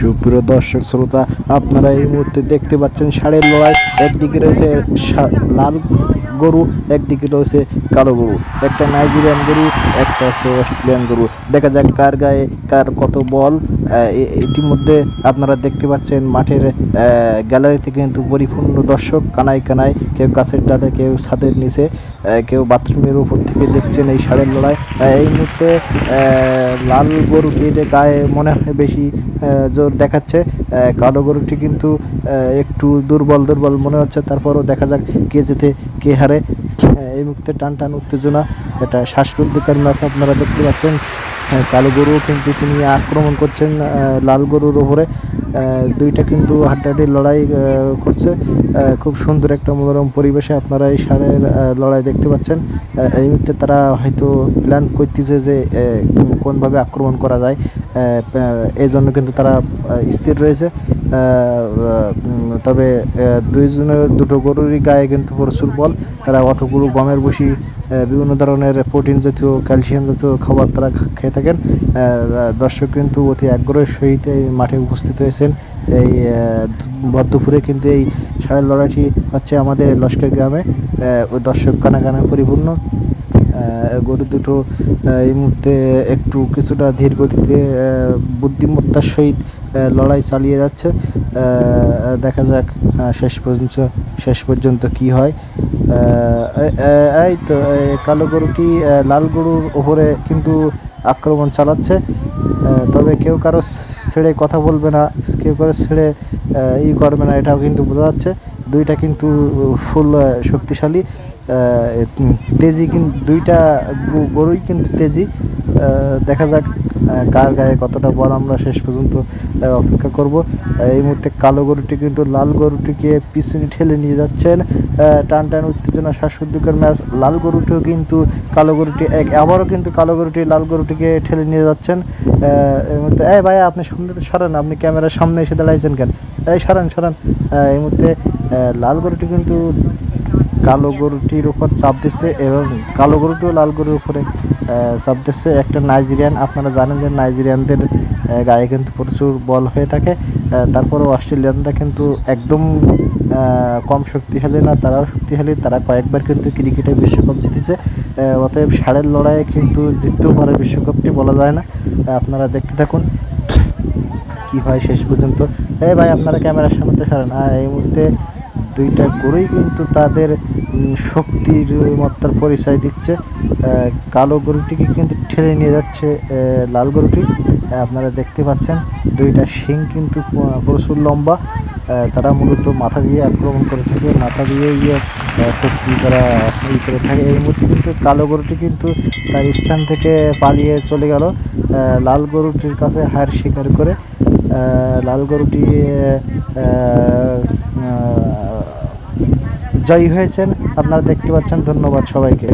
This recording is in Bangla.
সুপ্রিয় দর্শক শ্রোতা আপনারা এই মুহূর্তে দেখতে পাচ্ছেন ষাঁড়ের লড়াই। একদিকে রয়েছে লাল গরু, একদিকে রয়েছে কালো গরু, একটা নাইজেরিয়ান গরু, একটা হচ্ছে অস্ট্রেলিয়ান গরু। দেখা যাক কার গায়ে কার কত বল। ইতিমধ্যে আপনারা দেখতে পাচ্ছেন মাঠের গ্যালারিতে কিন্তু পরিপূর্ণ দর্শক, কানায় কানায়, কেউ গাছের ডালে, কেউ ছাদের নিচে কেউ বাথরুমের উপর থেকে দেখছেন এই ষাঁড়ের লড়াই। এই মুহূর্তে লাল গরুটির গায়ে মনে হয় বেশি জোর দেখাচ্ছে কালো গরুটি কিন্তু একটু দুর্বল দুর্বল মনে হচ্ছে। তারপরও দেখা যাক কে যেতে কে হারে। এই মুহূর্তে টান টান উত্তেজনা, এটা শ্বাসরুদ্ধকার ম্যাচ আপনারা দেখতে পাচ্ছেন। কালো গরু কিন্তু তিনি আক্রমণ করছেন লাল গরুর ওপরে। দুইটা কিন্তু হাড্ডাহাড্ডি লড়াই করছে। খুব সুন্দর একটা মনোরম পরিবেশে আপনারা এই ষাঁড়ের লড়াই দেখতে পাচ্ছেন। এই মুহূর্তে তারা হয়তো প্ল্যান করতেছে যে কোনভাবে আক্রমণ করা যায় এই জন্য কিন্তু তারা স্থির রয়েছে। তবে দুইজনের দুটো গরুরই গায়ে কিন্তু প্রচুর বল। তারা অটোগুলো গমের বসি বিভিন্ন ধরনের প্রোটিন জাতীয় ক্যালসিয়াম জাতীয় খাবার তারা খেয়ে থাকেন। দর্শক কিন্তু অতি আগ্রহের সহিত এই মাঠে উপস্থিত হয়েছেন। এই আহ, কিন্তু এই ষাঁড়ের লড়াইটি হচ্ছে আমাদের লস্কর গ্রামে। দর্শক কানা কানা পরিপূর্ণ। গরু দুটো এই মুহূর্তে একটু কিছুটা ধীর গতিতে বুদ্ধিমত্তার সহিত লড়াই চালিয়ে যাচ্ছে। দেখা যাক শেষ পর্যন্ত শেষ পর্যন্ত কি হয়। এই তো কালো গরুটি লাল গরুর ওপরে কিন্তু আক্রমণ চালাচ্ছে। তবে কেউ কারও ছেড়ে কথা বলবে না, কেউ কারও ছেড়ে ই করবে না, এটাও কিন্তু বোঝা যাচ্ছে। দুইটা কিন্তু ফুল শক্তিশালী। তেজি কিন্তু দুইটা গরুই কিন্তু তেজি। দেখা যাক কার গায়ে কতটা বল আমরা শেষ পর্যন্ত অপেক্ষা করব। এই মুহূর্তে কালো গরুটি কিন্তু লাল গরুটিকে পিছনে ঠেলে নিয়ে যাচ্ছেন। টান টান উত্তেজনা শ্বাসরুদ্ধকর ম্যাচ। লাল গরুটিও কিন্তু কালো গরুটি, এক- আবারও কিন্তু কালো গরুটি লাল গরুটিকে ঠেলে নিয়ে যাচ্ছেন। এই মুহূর্তে, এই ভাইয়া, আপনি সামনে তো সরেন, আপনি ক্যামেরার সামনে এসে দাঁড়াইছেন কেন? এই সরেন সরেন। এই মুহূর্তে লাল গরুটি কিন্তু কালো গরুটির উপর চাপ দিচ্ছে এবং কালো গরুটিও লাল গরুর উপরে চাপ দিচ্ছে একটা নাইজেরিয়ান আপনারা জানেন যে নাইজেরিয়ানদের গায়ে কিন্তু প্রচুর বল হয়ে থাকে। তারপরে অস্ট্রেলিয়ানরা কিন্তু একদম কম শক্তিশালী না, তারাও শক্তিশালী। তারা কয়েকবার কিন্তু ক্রিকেটে বিশ্বকাপ জিতেছে। অতএব ষাঁড়ের লড়াইয়ে কিন্তু জিততেও পারে বিশ্বকাপটি, বলা যায় না। আপনারা দেখতে থাকুন। কি হয় শেষ পর্যন্ত। এই ভাই, আপনারা ক্যামেরার সামনে সারেন। আর এই মুহূর্তে দুইটা গরুই কিন্তু তাদের শক্তির মাত্রার পরিচয় দিচ্ছে। কালো গরুটিকে কিন্তু ঠেলে নিয়ে যাচ্ছে লাল গরুটি। আপনারা দেখতে পাচ্ছেন, দুইটা শিং কিন্তু প্রচুর লম্বা। তারা মূলত মাথা দিয়ে আক্রমণ করে থাকে, মাথা দিয়ে ইয়ে শক্তি তারা ই করে থাকে। এই মুহূর্তে কিন্তু কালো গরুটি কিন্তু তার স্থান থেকে পালিয়ে চলে গেল। লাল গরুটির কাছে হার স্বীকার করে লাল গরুটি জয়ী হয়েছেন। আপনারা দেখতে পাচ্ছেন ধন্যবাদ সবাইকে।